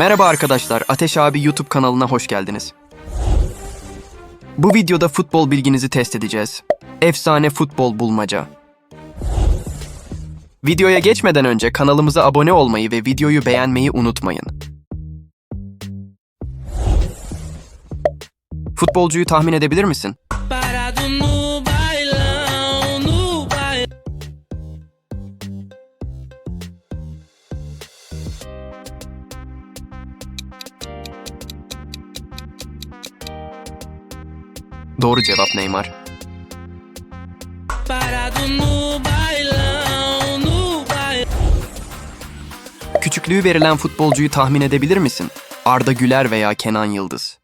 Merhaba arkadaşlar, Ateş abi YouTube kanalına hoş geldiniz. Bu videoda futbol bilginizi test edeceğiz. Efsane futbol bulmaca. Videoya geçmeden önce kanalımıza abone olmayı ve videoyu beğenmeyi unutmayın. Futbolcuyu tahmin edebilir misin? Doğru cevap Neymar. Küçüklüğü verilen futbolcuyu tahmin edebilir misin? Arda Güler veya Kenan Yıldız.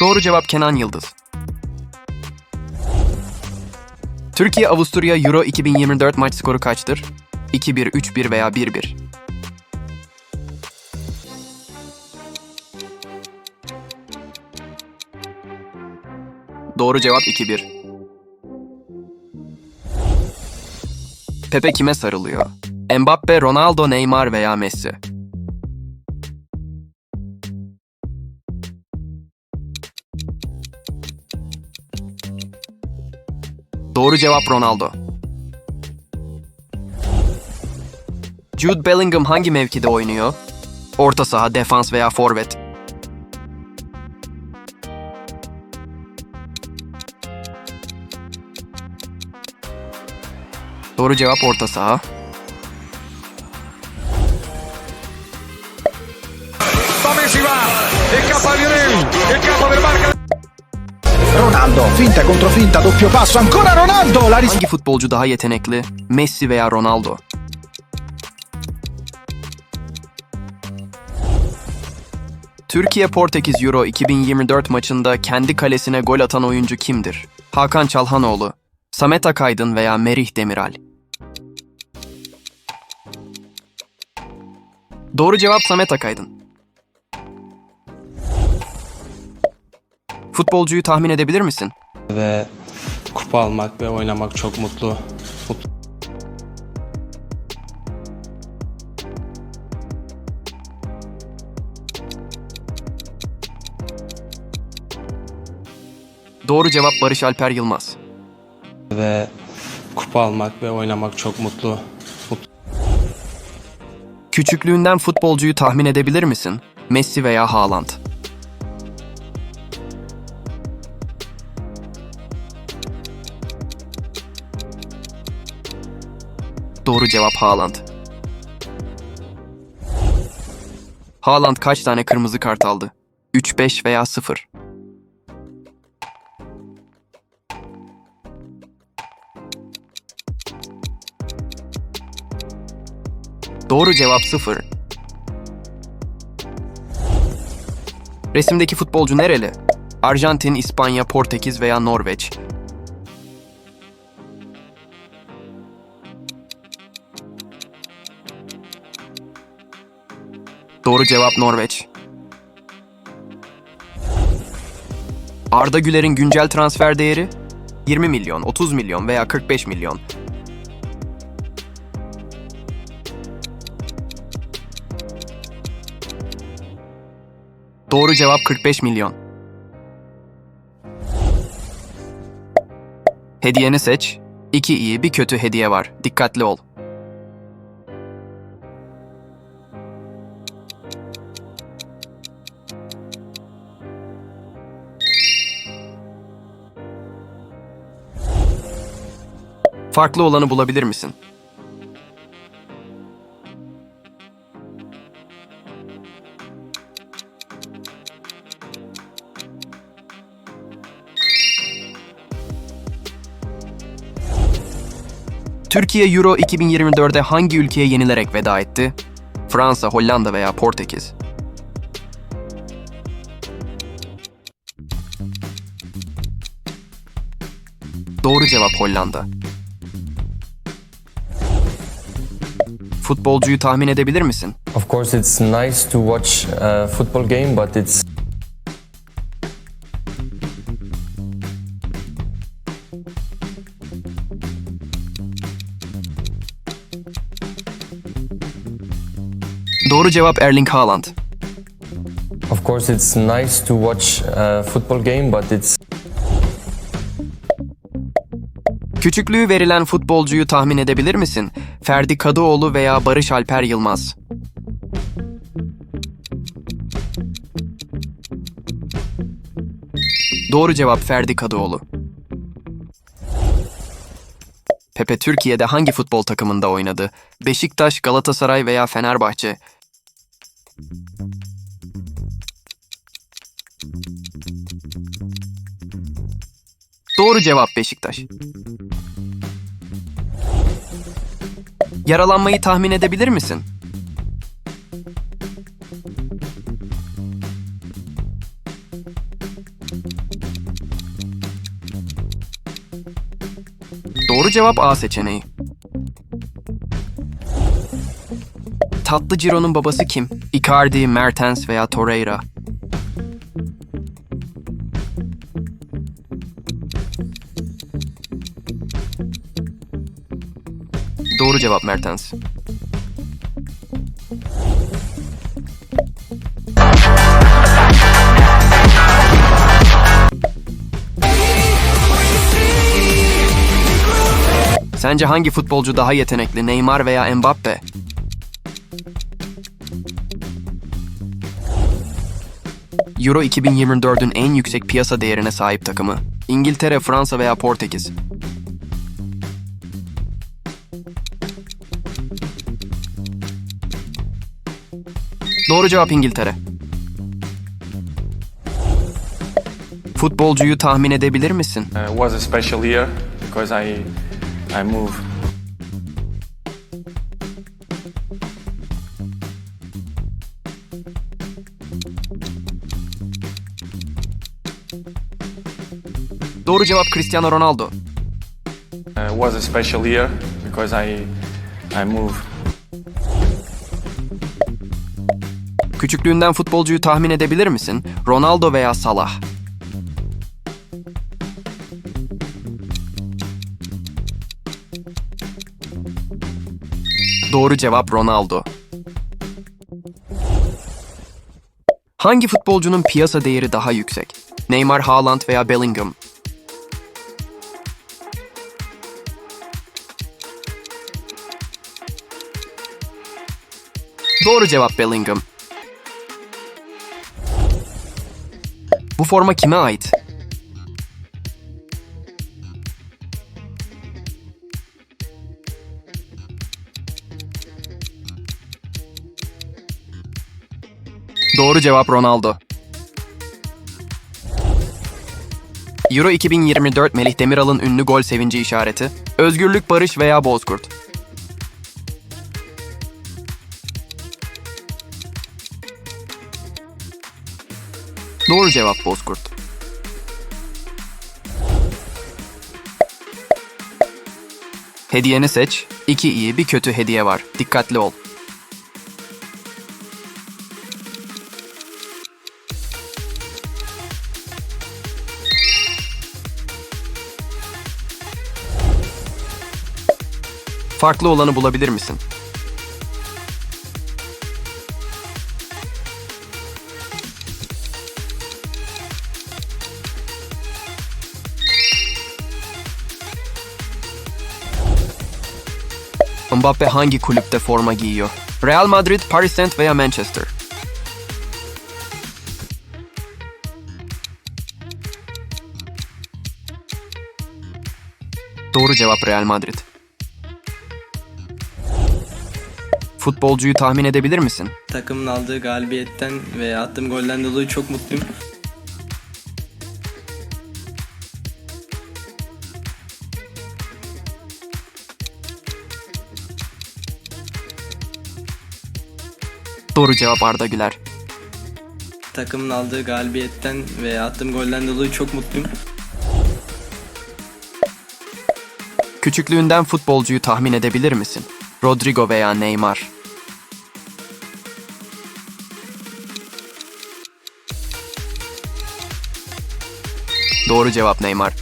Doğru cevap Kenan Yıldız. Türkiye Avusturya Euro 2024 maç skoru kaçtır? 2-1, 3-1 veya 1-1. Doğru cevap 2-1. Pepe kime sarılıyor? Mbappe, Ronaldo, Neymar veya Messi? Doğru cevap Ronaldo. Jude Bellingham hangi mevkide oynuyor? Orta saha, defans veya forvet? Doğru cevap orta saha. E e Ronaldo, finta contro finta, doppio passo, ancora Ronaldo, la Hangi futbolcu daha yetenekli? Messi veya Ronaldo? Türkiye Portekiz Euro 2024 maçında kendi kalesine gol atan oyuncu kimdir? Hakan Çalhanoğlu, Samet Akaydın veya Merih Demiral? Doğru cevap Samet Akaydın. Futbolcuyu tahmin edebilir misin? ve kupa almak ve oynamak çok mutlu. mutlu. Doğru cevap Barış Alper Yılmaz. ve kupa almak ve oynamak çok mutlu. Küçüklüğünden futbolcuyu tahmin edebilir misin? Messi veya Haaland? Doğru cevap Haaland. Haaland kaç tane kırmızı kart aldı? 3, 5 veya 0? Doğru cevap 0. Resimdeki futbolcu nereli? Arjantin, İspanya, Portekiz veya Norveç? Doğru cevap Norveç. Arda Güler'in güncel transfer değeri 20 milyon, 30 milyon veya 45 milyon. Doğru cevap 45 milyon. Hediyeni seç. İki iyi, bir kötü hediye var. Dikkatli ol. Farklı olanı bulabilir misin? Türkiye Euro 2024'de hangi ülkeye yenilerek veda etti? Fransa, Hollanda veya Portekiz? Doğru cevap Hollanda. Futbolcuyu tahmin edebilir misin? Of course, it's nice to watch a football game, but it's Doğru cevap Erling Haaland. Of course, it's nice to watch a football game, but it's Küçüklüğü verilen futbolcuyu tahmin edebilir misin? Ferdi Kadıoğlu veya Barış Alper Yılmaz. Doğru cevap Ferdi Kadıoğlu. Pepe Türkiye'de hangi futbol takımında oynadı? Beşiktaş, Galatasaray veya Fenerbahçe? Doğru cevap Beşiktaş. Yaralanmayı tahmin edebilir misin? Doğru cevap A seçeneği. Tatlı Ciro'nun babası kim? Icardi, Mertens veya Torreira? Doğru cevap Mertens. Sence hangi futbolcu daha yetenekli, Neymar veya Mbappe? Euro 2024'ün en yüksek piyasa değerine sahip takımı. İngiltere, Fransa veya Portekiz? Doğru cevap İngiltere. Futbolcuyu tahmin edebilir misin? Uh, was a special year because I I moved Doğru cevap Cristiano Ronaldo. uh, was a special year because I I moved Küçüklüğünden futbolcuyu tahmin edebilir misin? Ronaldo veya Salah? Doğru cevap Ronaldo. Hangi futbolcunun piyasa değeri daha yüksek? Neymar, Haaland veya Bellingham? Doğru cevap Bellingham. Bu forma kime ait? Doğru cevap Ronaldo. Euro 2024 Melih Demiral'ın ünlü gol sevinci işareti. Özgürlük, barış veya bozkurt. Cevap bozkurt. Hediyeni seç. İki iyi bir kötü hediye var. Dikkatli ol. Farklı olanı bulabilir misin? Mbappe hangi kulüpte forma giyiyor? Real Madrid, Paris Saint veya Manchester? Doğru cevap Real Madrid. Futbolcuyu tahmin edebilir misin? Takımın aldığı galibiyetten ve attığım golden dolayı çok mutluyum. Doğru cevap Arda Güler. Takımın aldığı galibiyetten ve attığım golden dolayı çok mutluyum. Küçüklüğünden futbolcuyu tahmin edebilir misin? Rodrigo veya Neymar? Doğru cevap Neymar.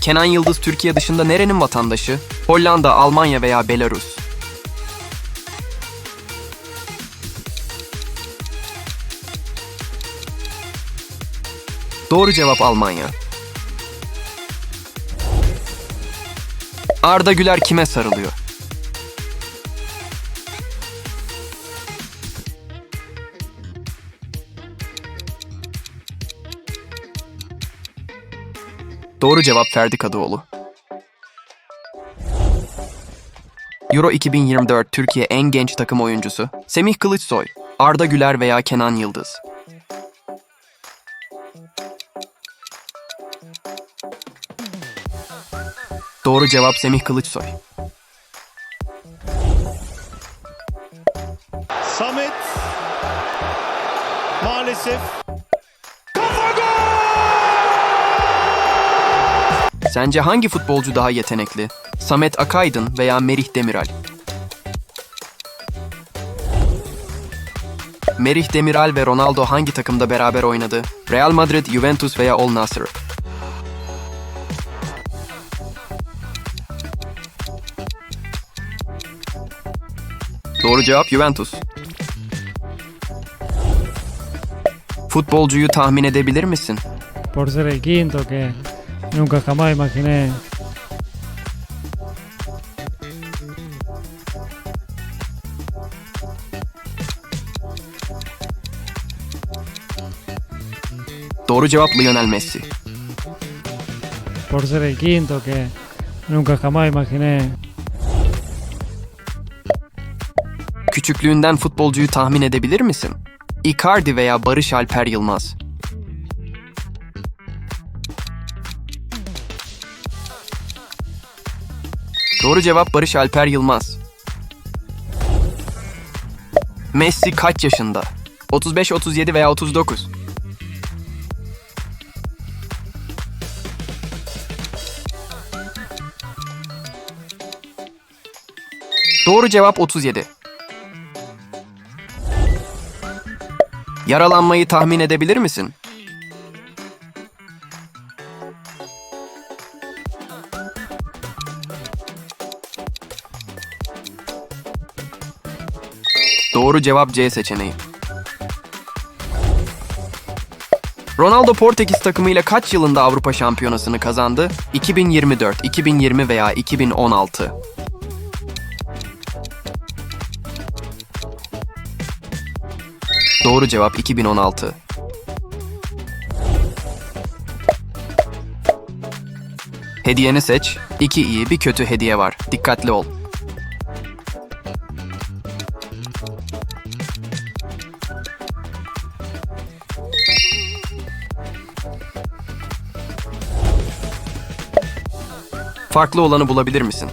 Kenan Yıldız Türkiye dışında nerenin vatandaşı? Hollanda, Almanya veya Belarus? Doğru cevap Almanya. Arda Güler kime sarılıyor? Doğru cevap Ferdi Kadıoğlu. Euro 2024 Türkiye en genç takım oyuncusu Semih Kılıçsoy, Arda Güler veya Kenan Yıldız. Doğru cevap Semih Kılıçsoy. Samet maalesef Sence hangi futbolcu daha yetenekli? Samet Akaydın veya Merih Demiral? Merih Demiral ve Ronaldo hangi takımda beraber oynadı? Real Madrid, Juventus veya Al Nassr? Doğru cevap Juventus. Futbolcuyu tahmin edebilir misin? por ser el quinto que nunca jamás imaginé Doğru cevap Lionel Messi. por ser el quinto que nunca jamás imaginé Küçüklüğünden futbolcuyu tahmin edebilir misin? Icardi veya Barış Alper Yılmaz. Doğru cevap Barış Alper Yılmaz. Messi kaç yaşında? 35, 37 veya 39? Doğru cevap 37. Yaralanmayı tahmin edebilir misin? Doğru cevap C seçeneği. Ronaldo Portekiz takımıyla kaç yılında Avrupa Şampiyonası'nı kazandı? 2024, 2020 veya 2016? Doğru cevap 2016. Hediyeni seç. İki iyi, bir kötü hediye var. Dikkatli ol. Farklı olanı bulabilir misin?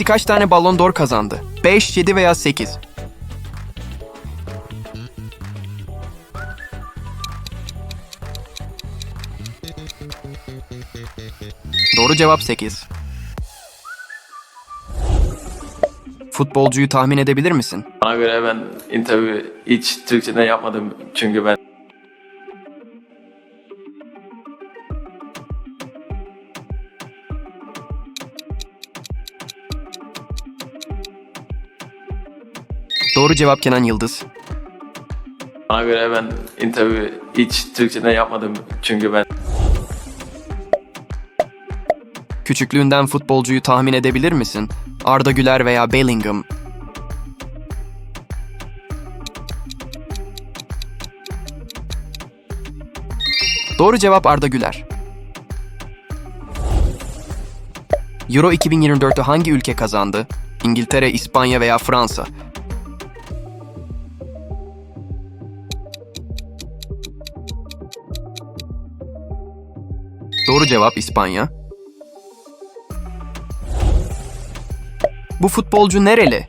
Messi kaç tane Ballon d'Or kazandı? 5, 7 veya 8? Doğru cevap 8. Futbolcuyu tahmin edebilir misin? Bana göre ben interview hiç Türkçe'de yapmadım çünkü ben cevap Kenan Yıldız. bana göre ben interview hiç Türkçe'de yapmadım çünkü ben Küçüklüğünden futbolcuyu tahmin edebilir misin? Arda Güler veya Bellingham? Doğru cevap Arda Güler. Euro 2024'ü hangi ülke kazandı? İngiltere, İspanya veya Fransa? Cevap İspanya. Bu futbolcu nereli?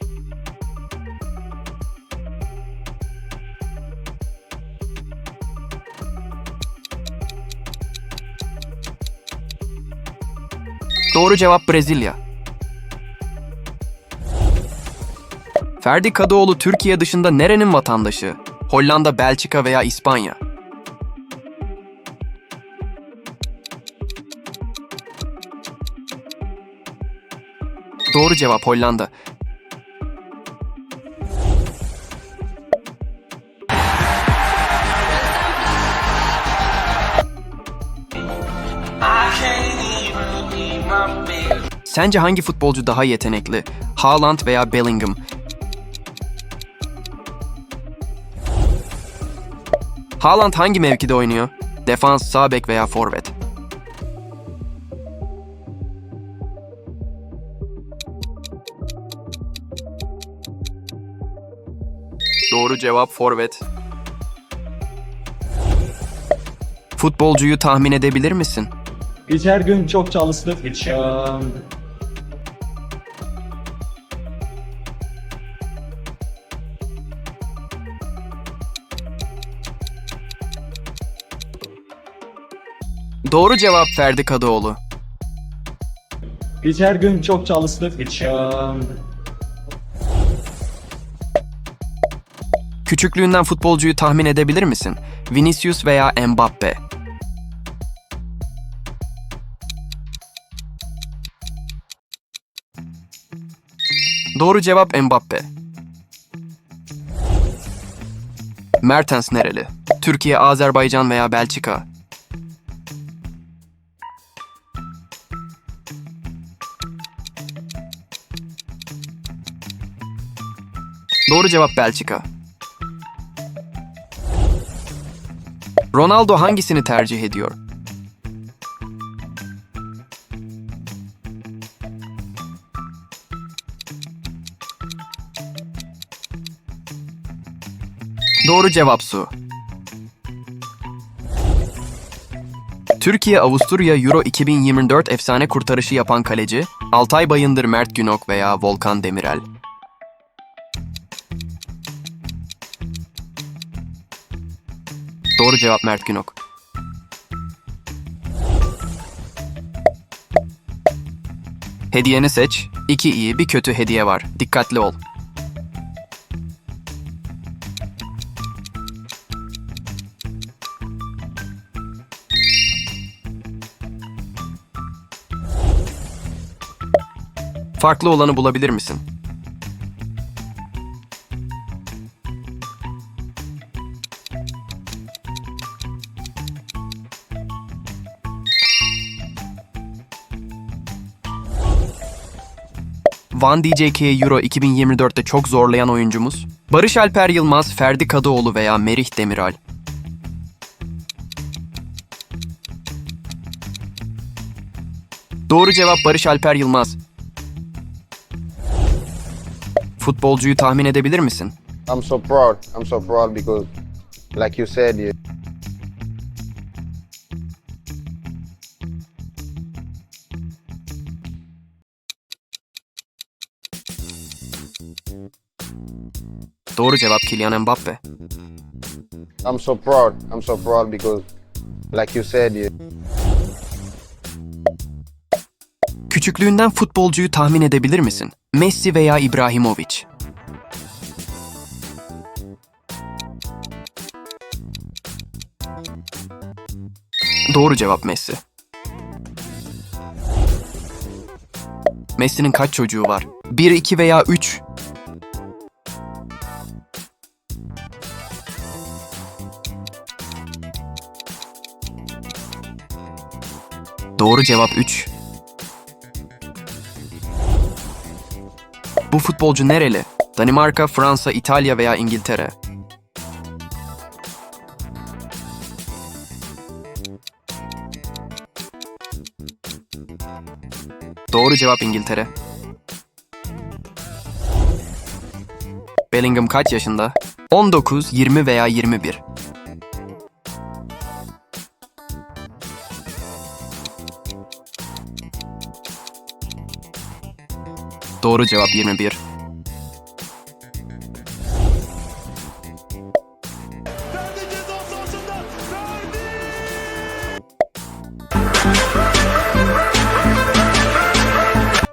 Doğru cevap Brezilya. Ferdi Kadıoğlu Türkiye dışında nerenin vatandaşı? Hollanda, Belçika veya İspanya? Doğru cevap Hollanda. Sence hangi futbolcu daha yetenekli? Haaland veya Bellingham? Haaland hangi mevkide oynuyor? Defans, sağ bek veya forvet? Doğru cevap forvet. Futbolcuyu tahmin edebilir misin? Her gün çok çalıştık. Ee, Doğru cevap Ferdi Kadıoğlu. Her gün çok çalıştık. Ee, Küçüklüğünden futbolcuyu tahmin edebilir misin? Vinicius veya Mbappe? Doğru cevap Mbappe. Mertens nereli? Türkiye, Azerbaycan veya Belçika? Doğru cevap Belçika. Ronaldo hangisini tercih ediyor? Doğru cevap su. Türkiye Avusturya Euro 2024 efsane kurtarışı yapan kaleci Altay Bayındır Mert Günok veya Volkan Demirel. Cevap Mert Günok. Hediyeni seç. İki iyi, bir kötü hediye var. Dikkatli ol. Farklı olanı bulabilir misin? Van DJK'ye Euro 2024'te çok zorlayan oyuncumuz? Barış Alper Yılmaz, Ferdi Kadıoğlu veya Merih Demiral? Doğru cevap Barış Alper Yılmaz. Futbolcuyu tahmin edebilir misin? I'm so proud. I'm so proud because, like you said, you, Doğru cevap Kylian Mbappe. I'm so proud. I'm so proud because, like you said, you, Küçüklüğünden futbolcuyu tahmin edebilir misin? Messi veya İbrahimovic? Doğru cevap Messi. Messi'nin kaç çocuğu var? 1, 2 veya 3? Doğru cevap 3. Bu futbolcu nereli? Danimarka, Fransa, İtalya veya İngiltere? Doğru cevap İngiltere. Bellingham kaç yaşında? 19, 20 veya 21. Doğru cevap 21.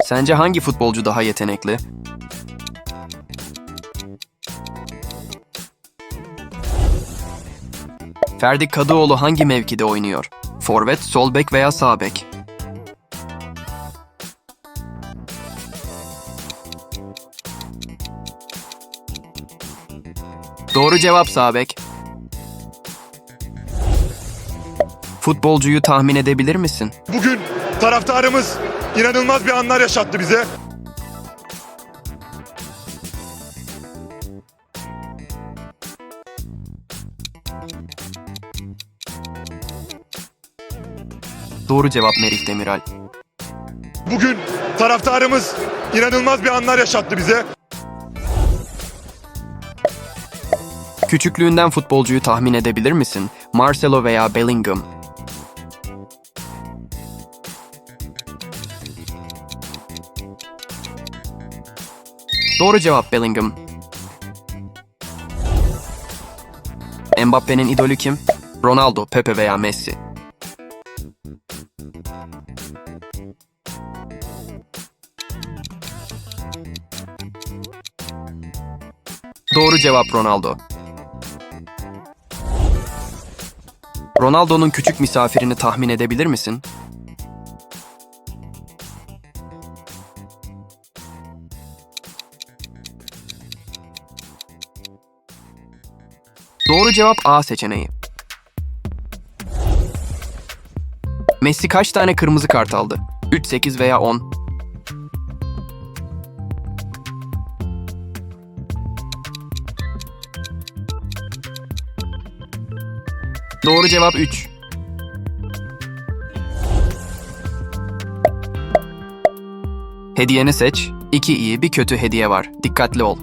Sence hangi futbolcu daha yetenekli? Ferdi Kadıoğlu hangi mevkide oynuyor? Forvet, sol bek veya sağ bek? Doğru cevap sağ bek. Futbolcuyu tahmin edebilir misin? Bugün taraftarımız inanılmaz bir anlar yaşattı bize. Doğru cevap Merih Demiral. Bugün taraftarımız inanılmaz bir anlar yaşattı bize. Küçüklüğünden futbolcuyu tahmin edebilir misin? Marcelo veya Bellingham. Doğru cevap Bellingham. Mbappe'nin idolü kim? Ronaldo, Pepe veya Messi. Doğru cevap Ronaldo. Ronaldo'nun küçük misafirini tahmin edebilir misin? Doğru cevap A seçeneği. Messi kaç tane kırmızı kart aldı? 3, 8 veya 10? Doğru cevap 3. Hediyeni seç. İki iyi, bir kötü hediye var. Dikkatli ol.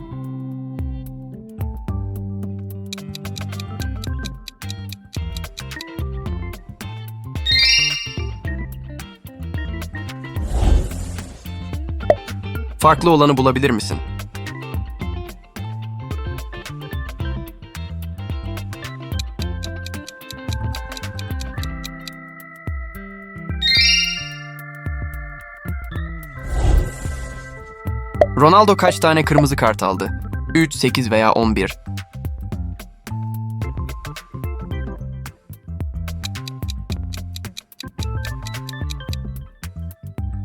Farklı olanı bulabilir misin? Ronaldo kaç tane kırmızı kart aldı? 3, 8 veya 11?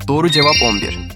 Doğru cevap 11.